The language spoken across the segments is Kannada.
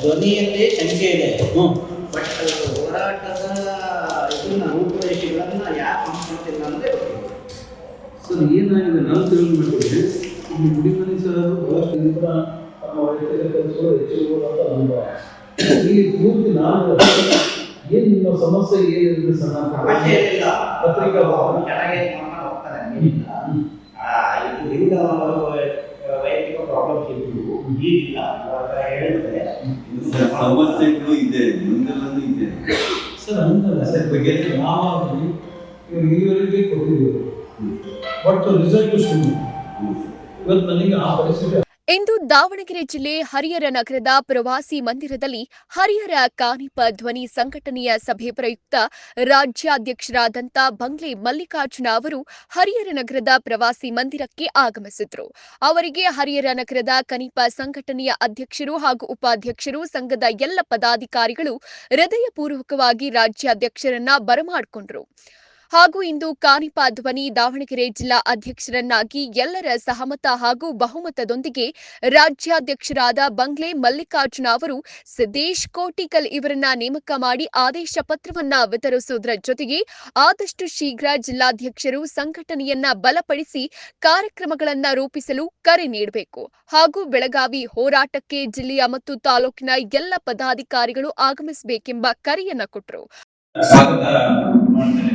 ಧ್ವನಿಯಲ್ಲೇ ಶಂಕೆ ಇದೆ. ಬಟ್ ಹೋರಾಟದ ಇದನ್ನ ರೂಪುರೇಷೆಗಳನ್ನ ಯಾಕೆ ಹಮ್ಮಿಕೊಳ್ತಿಲ್ಲ ಅಂದ್ರೆ ಸರ್ ಏನಾಗಿದೆ? ನಾನು ತಿಳಿದು ಈ ಗುಡಿಮನಿ ಸರ್ ಬಹಳಷ್ಟು ಇದನ್ನ ತಮ್ಮ ವೈಯಕ್ತಿಕ ಕೆಲಸಗಳು ಅಂತ ಅನುಭವ. ಈ ಪೂರ್ತಿ ನಾನು ಏನು ನಿಮ್ಮ ಸಮಸ್ಯೆ ಏನಿದೆ ಸರ್ ಪತ್ರಿಕಾ ಭಾವನೆ ಚೆನ್ನಾಗಿ ಹೋಗ್ತಾರೆ ಇದು ಹಿಂದೆ ಅವರು ವೈಯಕ್ತಿಕ ಪ್ರಾಬ್ಲಮ್ಸ್ ಇದ್ವು ಈಗಿಲ್ಲ ಇವಾಗ ಹೇಳಿದ್ರೆ ಸರ್, ಸಮಸ್ಯೆಗಳು ಇದೆ ಮುಂದೆಲ್ಲೂ ಇದೆ ಸರ್ ಹಂಗಲ್ಲ ಸರ್ ಬಗ್ಗೆ ನಾವಾಗಿ ಈವರೆಗೆ ಕೊಟ್ಟಿದ್ದೀವಿ ಬಟ್ ರಿಸಲ್ಟ್ ಸುಮ್ಮನೆ ಹ್ಮ್ ಸರ್. ಇವತ್ತು ನನಗೆ ಆ ಪರಿಸ್ಥಿತಿ ಇಂದು ದಾವಣಗೆರೆ ಜಿಲ್ಲೆ ಹರಿಹರ ನಗರದ ಪ್ರವಾಸಿ ಮಂದಿರದಲ್ಲಿ ಹರಿಹರ ಕಾನಿಪ ಧ್ವನಿ ಸಂಘಟನೆಯ ಸಭೆ ಪ್ರಯುಕ್ತ ರಾಜ್ಯಾಧ್ಯಕ್ಷರಾದಂಥ ಬಂಗ್ಲೆ ಮಲ್ಲಿಕಾರ್ಜುನ ಅವರು ಹರಿಹರ ನಗರದ ಪ್ರವಾಸಿ ಮಂದಿರಕ್ಕೆ ಆಗಮಿಸಿದ್ರು. ಅವರಿಗೆ ಹರಿಹರ ನಗರದ ಕನಿಪ ಸಂಘಟನೆಯ ಅಧ್ಯಕ್ಷರು ಹಾಗೂ ಉಪಾಧ್ಯಕ್ಷರು ಸಂಘದ ಎಲ್ಲ ಪದಾಧಿಕಾರಿಗಳು ಹೃದಯಪೂರ್ವಕವಾಗಿ ರಾಜ್ಯಾಧ್ಯಕ್ಷರನ್ನ ಬರಮಾಡಿಕೊಂಡ್ರು. ಹಾಗೂ ಇಂದು ಕಾನಿಪಾ ಧ್ವನಿ ದಾವಣಗೆರೆ ಜಿಲ್ಲಾ ಅಧ್ಯಕ್ಷರನ್ನಾಗಿ ಎಲ್ಲರ ಸಹಮತ ಹಾಗೂ ಬಹುಮತದೊಂದಿಗೆ ರಾಜ್ಯಾಧ್ಯಕ್ಷರಾದ ಬಂಗ್ಲೆ ಮಲ್ಲಿಕಾರ್ಜುನ ಅವರು ಸಿದ್ದೇಶ್ ಕೋಟಿಕಲ್ ಇವರನ್ನ ನೇಮಕ ಮಾಡಿ ಆದೇಶ ಪತ್ರವನ್ನ ವಿತರಿಸುವುದರ ಜೊತೆಗೆ ಆದಷ್ಟು ಶೀಘ್ರ ಜಿಲ್ಲಾಧ್ಯಕ್ಷರು ಸಂಘಟನೆಯನ್ನ ಬಲಪಡಿಸಿ ಕಾರ್ಯಕ್ರಮಗಳನ್ನ ರೂಪಿಸಲು ಕರೆ ನೀಡಬೇಕು. ಹಾಗೂ ಬೆಳಗಾವಿ ಹೋರಾಟಕ್ಕೆ ಜಿಲ್ಲೆಯ ಮತ್ತು ತಾಲೂಕಿನ ಎಲ್ಲ ಪದಾಧಿಕಾರಿಗಳು ಆಗಮಿಸಬೇಕೆಂಬ ಕರೆಯನ್ನ ಕೊಟ್ಟರು. ಸ್ವಾಗತ ಮಾಡ್ತೇನೆ.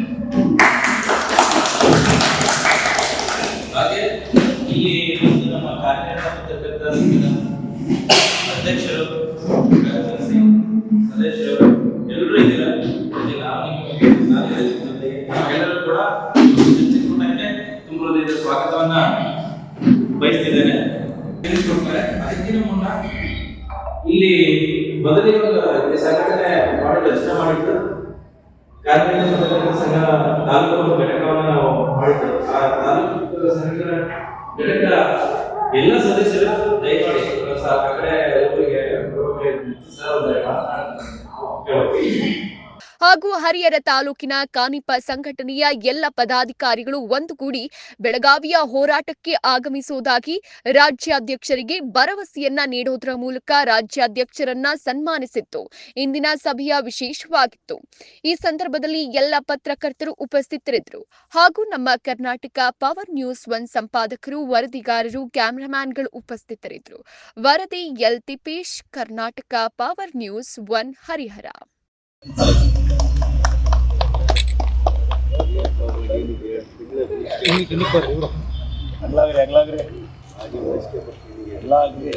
ಹಾಗೆ ಇಲ್ಲಿ ಒಂದು ನಮ್ಮ ಸಂಘದ ಅಧ್ಯಕ್ಷರು ಸದಸ್ಯರು, ಎಲ್ಲರೂ ಇದ್ದೀರಾ? ನಾನು ಕೂಡ ತುಂಬ ಸ್ವಾಗತವನ್ನ ಬಯಸ್ತಿದ್ದೇನೆ. ತಿಳಿಸ್ಕೊಡ್ತಾರೆ ಅದಕ್ಕಿಂತ ಮುನ್ನ ಇಲ್ಲಿ ಈ ಸಂಘಟನೆ ಮಾಡಿ ರಚನೆ ಮಾಡಿದ್ದು ಕಾರ್ಮಿಕ ಸಂಘ ತಾಲೂಕು ಘಟಕವನ್ನು ನಾವು ಮಾಡಿದ್ದು ಆ ತಾಲೂಕು ಸಂಘದ ಘಟಕ ಎಲ್ಲ ಸದಸ್ಯರು ದಯಮಾಡಿ ಸರ್ ಆ ಕಡೆ ಒಬ್ಬರಿಗೆ ಸರ್ ಒಂದು. ಹಾಗೂ ಹರಿಹರ ತಾಲೂಕಿನ ಕಾನಿಪ ಸಂಘಟನೆಯ ಎಲ್ಲ ಪದಾಧಿಕಾರಿಗಳು ಒಂದುಗೂಡಿ ಬೆಳಗಾವಿಯ ಹೋರಾಟಕ್ಕೆ ಆಗಮಿಸುವುದಾಗಿ ರಾಜ್ಯಾಧ್ಯಕ್ಷರಿಗೆ ಭರವಸೆಯನ್ನ ನೀಡೋದರ ಮೂಲಕ ರಾಜ್ಯಾಧ್ಯಕ್ಷರನ್ನ ಸನ್ಮಾನಿಸಿತ್ತು. ಇಂದಿನ ಸಭೆಯ ವಿಶೇಷವಾಗಿತ್ತು. ಈ ಸಂದರ್ಭದಲ್ಲಿ ಎಲ್ಲ ಪತ್ರಕರ್ತರು ಉಪಸ್ಥಿತರಿದ್ದರು. ಹಾಗೂ ನಮ್ಮ ಕರ್ನಾಟಕ ಪವರ್ ನ್ಯೂಸ್ ಒನ್ ಸಂಪಾದಕರು, ವರದಿಗಾರರು, ಕ್ಯಾಮೆರಾಮ್ಯಾನ್ಗಳು ಉಪಸ್ಥಿತರಿದ್ದರು. ವರದಿ L Tipesh Karnataka power news one Harihar. ಅಗ್ಲಾಗ್ರಿ ಅಗ್ಲಾಗ್ರಿ. ಎಲ್ಲ ಆಗ್ರಿ.